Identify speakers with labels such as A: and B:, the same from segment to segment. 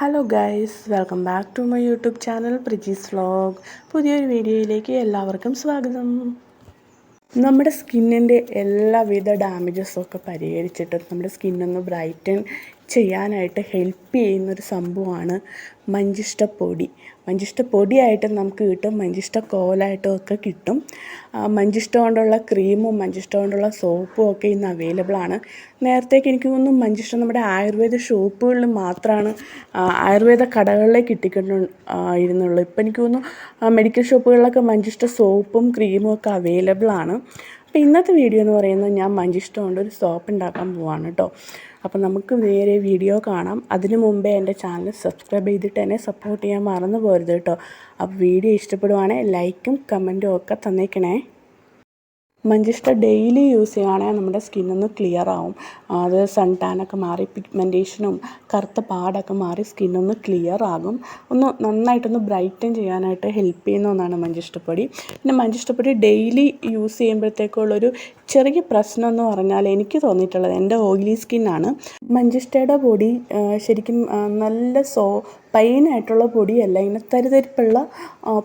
A: Hello guys welcome back to my YouTube channel Prijees vlog പുതിയൊരു വീഡിയോയിലേക്ക് എല്ലാവർക്കും സ്വാഗതം. നമ്മുടെ സ്കിന്നിന്റെ എല്ലാവിധ ഡാമേജസും ഒക്കെ പരിഹരിച്ചിട്ട് നമ്മുടെ സ്കിന്നൊന്ന് ബ്രൈറ്റൻ ചെയ്യാനായിട്ട് ഹെൽപ്പ് ചെയ്യുന്നൊരു സംഭവമാണ് മഞ്ചിഷ്ട പൊടി മഞ്ചിഷ്ട പൊടിയായിട്ട് നമുക്ക് കിട്ടും മഞ്ചിഷ്ട കോലായിട്ടും ഒക്കെ കിട്ടും. മഞ്ചിഷ്ട കൊണ്ടുള്ള ക്രീമും മഞ്ചിഷ്ട കൊണ്ടുള്ള സോപ്പും ഒക്കെ ഇന്ന് അവൈലബിൾ ആണ്. നേരത്തേക്ക് എനിക്ക് തോന്നുന്നു മഞ്ചിഷ്ട നമ്മുടെ ആയുർവേദ ഷോപ്പുകളിൽ മാത്രമാണ് ആയുർവേദ കടകളിലേക്ക് കിട്ടിക്കൊണ്ട് ഇരുന്നുള്ളൂ. ഇപ്പം എനിക്ക് തോന്നുന്നു മെഡിക്കൽ ഷോപ്പുകളിലൊക്കെ മഞ്ചിഷ്ട സോപ്പും ക്രീമും ഒക്കെ അവൈലബിൾ ആണ്. അപ്പോൾ ഇന്നത്തെ വീഡിയോ എന്ന് പറയുന്നത് ഞാൻ മഞ്ചിഷ്ടം കൊണ്ട് ഒരു സോപ്പ് ഉണ്ടാക്കാൻ പോവാണ് കേട്ടോ അപ്പോൾ നമുക്ക് വേറെ വീഡിയോ കാണാം. അതിനു മുമ്പേ എന്റെ ചാനൽ സബ്സ്ക്രൈബ് ചെയ്തിട്ട് എന്നെ സപ്പോർട്ട് ചെയ്യാൻ മറന്നു പോരുത് കേട്ടോ അപ്പോൾ വീഡിയോ ഇഷ്ടപ്പെടുവാണെങ്കിൽ ലൈക്കും കമന്റും ഒക്കെ തന്നേക്കണേ. മഞ്ചിഷ്ട ഡെയിലി യൂസ് ചെയ്യുകയാണെങ്കിൽ നമ്മുടെ സ്കിന്നൊന്ന് ക്ലിയർ ആവും അത് സൺ ടാനൊക്കെ മാറി പിഗ്മെന്റേഷനും കറുത്ത പാടൊക്കെ മാറി സ്കിന്നൊന്ന് ക്ലിയർ ആകും ഒന്ന് നന്നായിട്ടൊന്ന് ബ്രൈറ്റൻ ചെയ്യാനായിട്ട് ഹെൽപ്പ് ചെയ്യുന്ന ഒന്നാണ് മഞ്ചിഷ്ടപ്പൊടി. പിന്നെ മഞ്ചിഷ്ടപ്പൊടി ഡെയിലി യൂസ് ചെയ്യുമ്പോഴത്തേക്കുള്ളൊരു ചെറിയ പ്രശ്നം എന്ന് പറഞ്ഞാൽ എനിക്ക് തോന്നിയിട്ടുള്ളത് എന്റെ ഓയിലി സ്കിന്നാണ്. മഞ്ചിഷ്ടയുടെ പൊടി ശരിക്കും നല്ല സോ പെയിനായിട്ടുള്ള പൊടിയല്ല ഇങ്ങനെ തരിതരിപ്പുള്ള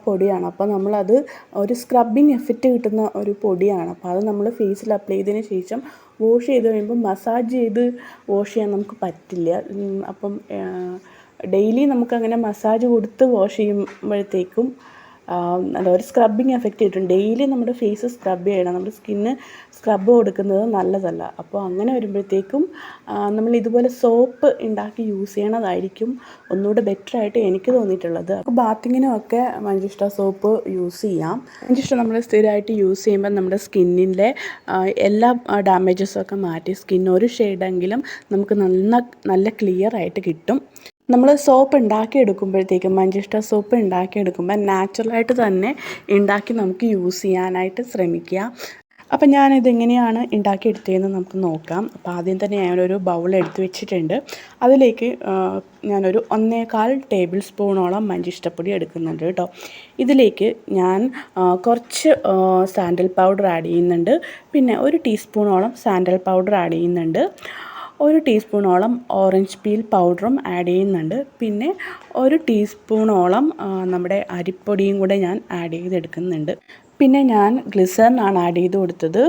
A: പൊടിയാണ്. അപ്പോൾ നമ്മളത് ഒരു സ്ക്രബിങ് എഫക്റ്റ് കിട്ടുന്ന ഒരു പൊടിയാണ്. അപ്പോൾ അത് നമ്മൾ ഫേസിൽ അപ്ലൈ ചെയ്തതിന് ശേഷം വാഷ് ചെയ്ത് കഴിയുമ്പോൾ മസാജ് ചെയ്ത് വാഷ് ചെയ്യാൻ നമുക്ക് പറ്റില്ല. അപ്പം ഡെയിലി നമുക്കങ്ങനെ മസാജ് കൊടുത്ത് വാഷ് ചെയ്യുമ്പോഴത്തേക്കും എന്താ ഒരു സ്ക്രബിങ് എഫക്റ്റ് കിട്ടും ഡെയിലി നമ്മുടെ ഫേസ് സ്ക്രബ് ചെയ്യണം. നമ്മുടെ സ്കിന്ന് സ്ക്രബ് കൊടുക്കുന്നത് നല്ലതല്ല. അപ്പോൾ അങ്ങനെ വരുമ്പോഴത്തേക്കും നമ്മൾ ഇതുപോലെ സോപ്പ് ഉണ്ടാക്കി യൂസ് ചെയ്യണതായിരിക്കും ഒന്നുകൂടെ ബെറ്റർ ആയിട്ട് എനിക്ക് തോന്നിയിട്ടുള്ളത്. അപ്പോൾ ബാത്തിങ്ങിനും ഒക്കെ മഞ്ചിഷ്ട സോപ്പ് യൂസ് ചെയ്യാം. മഞ്ചിഷ്ട നമ്മൾ സ്ഥിരമായിട്ട് യൂസ് ചെയ്യുമ്പോൾ നമ്മുടെ സ്കിന്നിന്റെ എല്ലാ ഡാമേജസും ഒക്കെ മാറ്റി സ്കിൻ ഒരു ഷെയ്ഡെങ്കിലും നമുക്ക് നന്ന നല്ല ക്ലിയർ ആയിട്ട് കിട്ടും. നമ്മൾ സോപ്പ് ഉണ്ടാക്കിയെടുക്കുമ്പോഴത്തേക്കും മഞ്ചിഷ്ട സോപ്പ് ഉണ്ടാക്കിയെടുക്കുമ്പോൾ നാച്ചുറലായിട്ട് തന്നെ ഉണ്ടാക്കി നമുക്ക് യൂസ് ചെയ്യാനായിട്ട് ശ്രമിക്കുക. അപ്പം ഞാനിത് എങ്ങനെയാണ് ഉണ്ടാക്കിയെടുത്തതെന്ന് നമുക്ക് നോക്കാം. അപ്പോൾ ആദ്യം തന്നെ ഞാനൊരു ബൗൾ എടുത്ത് വെച്ചിട്ടുണ്ട്. അതിലേക്ക് ഞാനൊരു ഒന്നേകാൽ ടേബിൾ സ്പൂണോളം മഞ്ചിഷ്ടപ്പൊടി എടുക്കുന്നുണ്ട് കേട്ടോ. ഇതിലേക്ക് ഞാൻ കുറച്ച് സാൻഡൽ പൗഡർ ആഡ് ചെയ്യുന്നുണ്ട്. പിന്നെ ഒരു ടീസ്പൂണോളം സാൻഡൽ പൗഡർ ആഡ് ചെയ്യുന്നുണ്ട്. ഒരു ടീസ്പൂണോളം ഓറഞ്ച് പീൽ പൗഡറും ആഡ് ചെയ്യുന്നുണ്ട്. പിന്നെ ഒരു ടീസ്പൂണോളം നമ്മുടെ അരിപ്പൊടിയും കൂടെ ഞാൻ ആഡ് ചെയ്തെടുക്കുന്നുണ്ട്. പിന്നെ ഞാൻ ഗ്ലിസറിനാണ് ആഡ് ചെയ്ത് കൊടുത്തത്.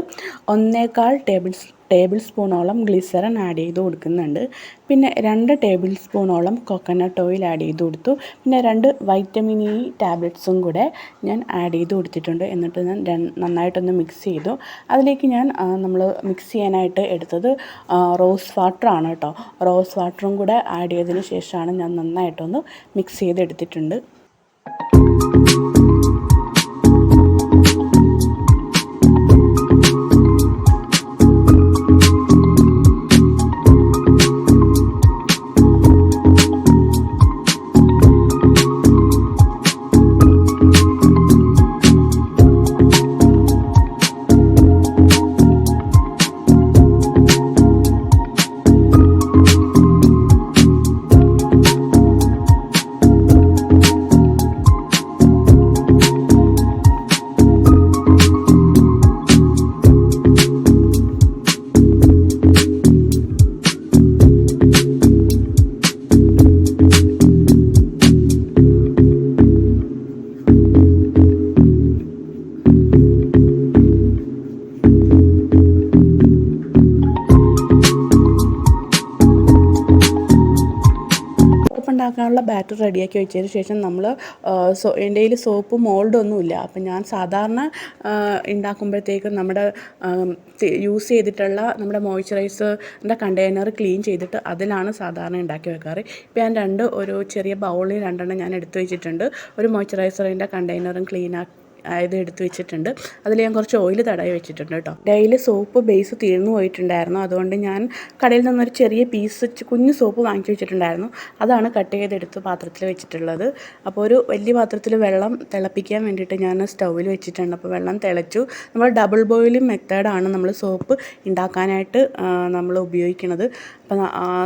A: ഒന്നേകാൽ ടേബിൾ ടേബിൾ സ്പൂണോളം ഗ്ലിസറിൻ ആഡ് ചെയ്ത് കൊടുക്കുന്നുണ്ട്. പിന്നെ രണ്ട് ടേബിൾ സ്പൂണോളം കോക്കനട്ട് ഓയിൽ ആഡ് ചെയ്ത് കൊടുത്തു. പിന്നെ രണ്ട് വൈറ്റമിൻ ഇ ടാബ്ലറ്റ്സും കൂടെ ഞാൻ ആഡ് ചെയ്ത് കൊടുത്തിട്ടുണ്ട്. എന്നിട്ട് ഞാൻ നന്നായിട്ടൊന്ന് മിക്സ് ചെയ്തു. അതിലേക്ക് ഞാൻ നമ്മൾ മിക്സ് ചെയ്യാനായിട്ട് എടുത്തത് റോസ് വാട്ടറാണ് കേട്ടോ. റോസ് വാട്ടറും കൂടെ ആഡ് ചെയ്തതിന് ശേഷമാണ് ഞാൻ നന്നായിട്ടൊന്ന് മിക്സ് ചെയ്തെടുത്തിട്ടുണ്ട്. ഉണ്ടാക്കാനുള്ള ബാറ്റർ റെഡിയാക്കി വെച്ചതിന് ശേഷം നമ്മൾ സോ എന്റെ കയ്യിൽ സോപ്പ് മോൾഡൊന്നുമില്ല അപ്പം ഞാൻ സാധാരണ ഉണ്ടാക്കുമ്പോഴത്തേക്കും നമ്മുടെ യൂസ് ചെയ്തിട്ടുള്ള നമ്മുടെ മോയ്സ്ചറൈസറിന്റെ കണ്ടെയ്നർ ക്ലീൻ ചെയ്തിട്ട് അതിലാണ് സാധാരണ ഉണ്ടാക്കി വെക്കാറ്. ഇപ്പം ഞാൻ രണ്ട് ഒരു ചെറിയ ബൗളിൽ രണ്ടെണ്ണം ഞാൻ എടുത്തു വെച്ചിട്ടുണ്ട്. ഒരു മോയ്സ്ചറൈസറിന്റെ കണ്ടെയ്നറും ക്ലീൻ ആക്കി ഇത് എടുത്ത് വെച്ചിട്ടുണ്ട്. അതിൽ ഞാൻ കുറച്ച് ഓയിൽ തടവി വെച്ചിട്ടുണ്ട് കേട്ടോ. ഡെയിലി സോപ്പ് ബേസ് തീർന്നു പോയിട്ടുണ്ടായിരുന്നു. അതുകൊണ്ട് ഞാൻ കടയിൽ നിന്നൊരു ചെറിയ പീസ് കുഞ്ഞു സോപ്പ് വാങ്ങിച്ചു വെച്ചിട്ടുണ്ടായിരുന്നു. അതാണ് കട്ട് ചെയ്തെടുത്ത് പാത്രത്തിൽ വെച്ചിട്ടുള്ളത്. അപ്പോൾ ഒരു വലിയ പാത്രത്തിൽ വെള്ളം തിളപ്പിക്കാൻ വേണ്ടിയിട്ട് ഞാൻ സ്റ്റൗവിൽ വെച്ചിട്ടുണ്ട്. അപ്പോൾ വെള്ളം തിളച്ചു. നമ്മൾ ഡബിൾ ബോയിലിംഗ് മെത്തേഡാണ് നമ്മൾ സോപ്പ് ഉണ്ടാക്കാനായിട്ട് നമ്മൾ ഉപയോഗിക്കുന്നത്. അപ്പം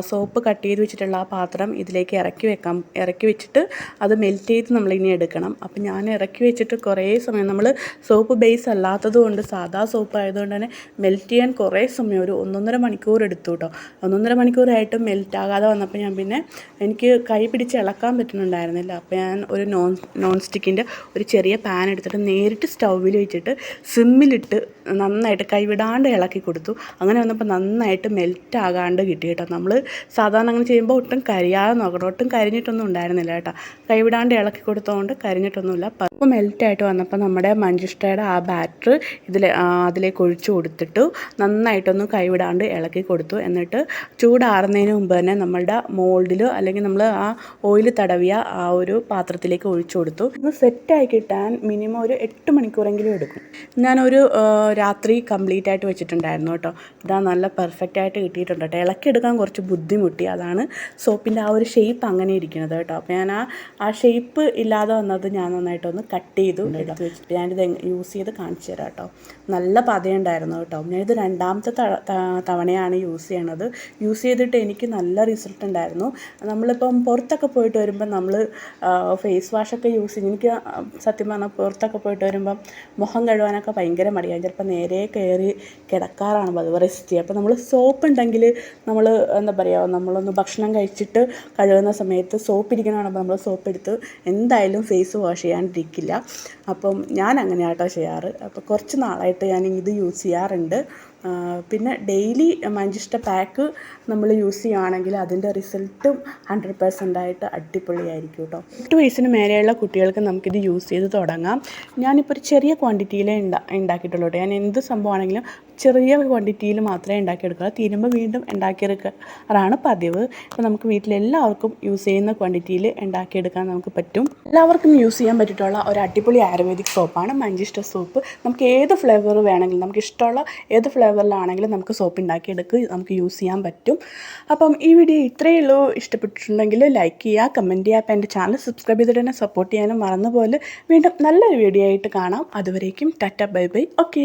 A: സോപ്പ് കട്ട് ചെയ്ത് വെച്ചിട്ടുള്ള ആ പാത്രം ഇതിലേക്ക് ഇറക്കി വെക്കാം. ഇറക്കി വെച്ചിട്ട് അത് മെൽറ്റ് ചെയ്ത് നമ്മളിനി എടുക്കണം. അപ്പം ഞാൻ ഇറക്കി വെച്ചിട്ട് കുറേ സമയം നമ്മൾ സോപ്പ് ബേസ് അല്ലാത്തത് കൊണ്ട് സാധാ സോപ്പ് ആയതുകൊണ്ട് തന്നെ മെൽറ്റ് ചെയ്യാൻ കുറേ സമയം ഒരു ഒന്നൊന്നര മണിക്കൂർ എടുത്തു കേട്ടോ ഒന്നൊന്നര മണിക്കൂറായിട്ട് മെൽറ്റ് ആകാതെ വന്നപ്പോൾ ഞാൻ പിന്നെ എനിക്ക് കൈ പിടിച്ച് ഇളക്കാൻ പറ്റുന്നുണ്ടായിരുന്നില്ല. അപ്പോൾ ഞാൻ ഒരു നോൺ നോൺ സ്റ്റിക്കിന്റെ ഒരു ചെറിയ പാൻ എടുത്തിട്ട് നേരിട്ട് സ്റ്റൗവിൽ വെച്ചിട്ട് സിമ്മിലിട്ട് നന്നായിട്ട് കൈവിടാണ്ട് ഇളക്കി കൊടുത്തു. അങ്ങനെ വന്നപ്പോൾ നന്നായിട്ട് മെൽറ്റ് ആകാണ്ട് കിട്ടി. കേട്ടോ. നമ്മൾ സാധാരണ അങ്ങനെ ചെയ്യുമ്പോൾ ഒട്ടും കരിയാതെ നോക്കണം. ഒട്ടും കരിഞ്ഞിട്ടൊന്നും ഉണ്ടായിരുന്നില്ല കേട്ടോ. കൈവിടാണ്ട് ഇളക്കി കൊടുത്തതുകൊണ്ട് കരിഞ്ഞിട്ടൊന്നുമില്ല. അപ്പോൾ മെൽറ്റായിട്ട് വന്നപ്പോൾ നമ്മുടെ മഞ്ചിഷ്ടയുടെ ആ ബാറ്റർ ഇതിൽ അതിലേക്ക് ഒഴിച്ചു കൊടുത്തിട്ടു നന്നായിട്ടൊന്ന് കൈവിടാണ്ട് ഇളക്കി കൊടുത്തു. എന്നിട്ട് ചൂടാറുന്നതിന് മുമ്പ് തന്നെ നമ്മളുടെ മോൾഡിൽ അല്ലെങ്കിൽ നമ്മൾ ആ ഓയിൽ തടവിയ ആ ഒരു പാത്രത്തിലേക്ക് ഒഴിച്ചു കൊടുത്തു. ഇത് സെറ്റായി കിട്ടാൻ മിനിമം ഒരു എട്ട് മണിക്കൂറെങ്കിലും എടുക്കും. ഞാനൊരു രാത്രി കംപ്ലീറ്റ് ആയിട്ട് വെച്ചിട്ടുണ്ടായിരുന്നു കേട്ടോ. ഇതാ നല്ല പെർഫെക്റ്റ് ആയിട്ട് കിട്ടിയിട്ടുണ്ട് കേട്ടോ. ഇളക്കിയെടുക്കാൻ കുറച്ച് ബുദ്ധിമുട്ടി. അതാണ് സോപ്പിന്റെ ആ ഒരു ഷേപ്പ് അങ്ങനെ ഇരിക്കുന്നത് കേട്ടോ. അപ്പോൾ ഞാൻ ആ ആ ഷേപ്പ് ഇല്ലാതെ വന്നത് ഞാൻ നന്നായിട്ടൊന്ന് കട്ട് ചെയ്തു എടുത്ത് വെച്ചിട്ട്. ഞാനിത് യൂസ് ചെയ്ത് കാണിച്ചു തരാം കേട്ടോ. നല്ല പതയുണ്ടായിരുന്നു കേട്ടോ. ഞാനിത് രണ്ടാമത്തെ തവണയാണ് യൂസ് ചെയ്യണത്. യൂസ് ചെയ്തിട്ട് എനിക്ക് നല്ല റിസൾട്ട് ഉണ്ടായിരുന്നു. നമ്മളിപ്പം പുറത്തൊക്കെ പോയിട്ട് വരുമ്പോൾ നമ്മൾ ഫേസ് വാഷൊക്കെ യൂസ് ചെയ്യും എനിക്ക് സത്യം പറഞ്ഞാൽ പുറത്തൊക്കെ പോയിട്ട് വരുമ്പം മുഖം കഴുകാനൊക്കെ ഭയങ്കര മടിയാണ്. ചിലപ്പോൾ നേരെ കയറി കിടക്കാറാണ് പതിവ്. റെസ്റ്റ് ചെയ്യുക അപ്പോൾ നമ്മൾ സോപ്പ് ഉണ്ടെങ്കിൽ നമ്മൾ എന്താ പറയുക നമ്മളൊന്ന് ഭക്ഷണം കഴിച്ചിട്ട് കഴുകുന്ന സമയത്ത് സോപ്പ് ഇരിക്കുന്ന നമ്മൾ സോപ്പ് എടുത്ത് എന്തായാലും ഫേസ് വാഷ് ചെയ്യാണ്ടിരിക്കില്ല. അപ്പം ഞാൻ അങ്ങനെയാട്ടോ ചെയ്യാറ്. അപ്പോൾ കുറച്ച് നാളായിട്ട് ഞാൻ ഇത് യൂസ് ചെയ്യാറുണ്ട്. പിന്നെ ഡെയിലി മഞ്ചിഷ്ട പാക്ക് നമ്മൾ യൂസ് ചെയ്യുകയാണെങ്കിൽ അതിന്റെ റിസൾട്ടും ഹൺഡ്രഡ് പെർസെന്റ് ആയിട്ട് അടിപൊളിയായിരിക്കും കേട്ടോ. എട്ട് വയസ്സിന് മേലെയുള്ള കുട്ടികൾക്ക് നമുക്കിത് യൂസ് ചെയ്ത് തുടങ്ങാം. ഞാനിപ്പോൾ ഒരു ചെറിയ ക്വാണ്ടിറ്റിയിലേ ഉണ്ടാ ഉണ്ടാക്കിയിട്ടുള്ളൂ കേട്ടോ. ഞാൻ എന്ത് സംഭവമാണെങ്കിലും ചെറിയ ക്വാണ്ടിറ്റിയിൽ മാത്രമേ ഉണ്ടാക്കിയെടുക്കുക തീരുമ്പോൾ വീണ്ടും ഉണ്ടാക്കിയെടുക്കാറാണ് പതിവ്. അപ്പോൾ നമുക്ക് വീട്ടിലെല്ലാവർക്കും യൂസ് ചെയ്യുന്ന ക്വാണ്ടിറ്റിയിൽ ഉണ്ടാക്കിയെടുക്കാൻ നമുക്ക് പറ്റും. എല്ലാവർക്കും യൂസ് ചെയ്യാൻ പറ്റിയിട്ടുള്ള ഒരു അടിപൊളി ആയുർവേദിക് സോപ്പാണ് മഞ്ചിഷ്ട സോപ്പ്. നമുക്ക് ഏത് ഫ്ലേവർ വേണമെങ്കിലും നമുക്ക് ഇഷ്ടമുള്ള ഏത് ഫ്ലേവറിലാണെങ്കിലും നമുക്ക് സോപ്പ് ഉണ്ടാക്കിയെടുക്ക് നമുക്ക് യൂസ് ചെയ്യാൻ പറ്റും. അപ്പം ഈ വീഡിയോ ഇത്രയേ ഉള്ളൂ. ഇഷ്ടപ്പെട്ടിട്ടുണ്ടെങ്കിൽ ലൈക്ക് ചെയ്യുക കമന്റ് ചെയ്യുക. അപ്പോൾ എന്റെ ചാനൽ സബ്സ്ക്രൈബ് ചെയ്തിട്ട് തന്നെ സപ്പോർട്ട് ചെയ്യാനും മറന്നുപോലെ വീണ്ടും നല്ലൊരു വീഡിയോ ആയിട്ട് കാണാം. അതുവരേക്കും ടാറ്റ ബൈ ബൈ. ഓക്കെ